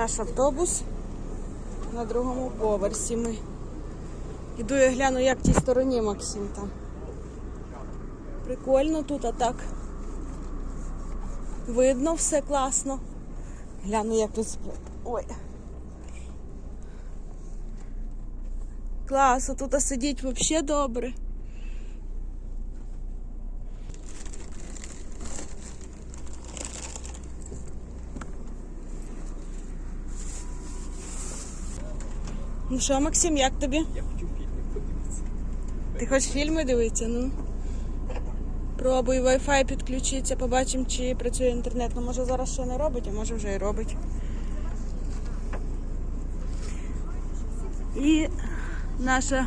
автобус. На другому поверсі ми. Іду я гляну, як в тій стороні Максим там. Прикольно тут, а так. Видно все класно. Гляну, як тут. Ой. Клас, а тут сидіть взагалі добре. Ну що, Максим, як тобі? Я хочу фільми подивитися. Ти хочеш фільми дивитися? Ну. Пробуй Wi-Fi підключитися, побачимо, чи працює інтернет. Ну, може зараз ще не робить, а може вже і робить. І наша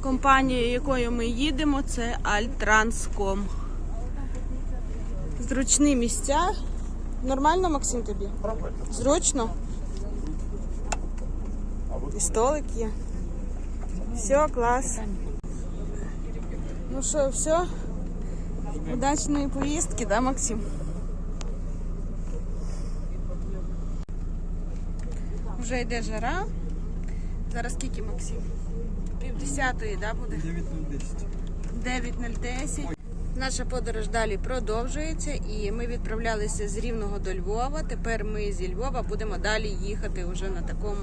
компанія, якою ми їдемо, це Альтранском. Зручні місця. Нормально, Максим, тобі? Правильно. Зручно? І столик є. Все, клас. Ну що, все? Удачної поїздки, да, Максим? Вже йде жара. Зараз скільки, Максим? Пів десятої, да, буде? 9 9.010. Наша подорож далі продовжується і ми відправлялися з Рівного до Львова. Тепер ми зі Львова будемо далі їхати вже на такому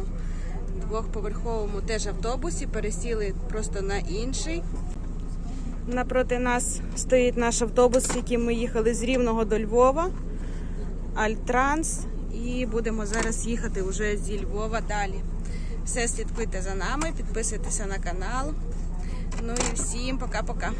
двохповерховому теж автобусі. Пересіли просто на інший. Напроти нас стоїть наш автобус, яким ми їхали з Рівного до Львова. Альтранс. І будемо зараз їхати вже зі Львова далі. Все слідкуйте за нами, підписуйтеся на канал. Ну і всім пока-пока.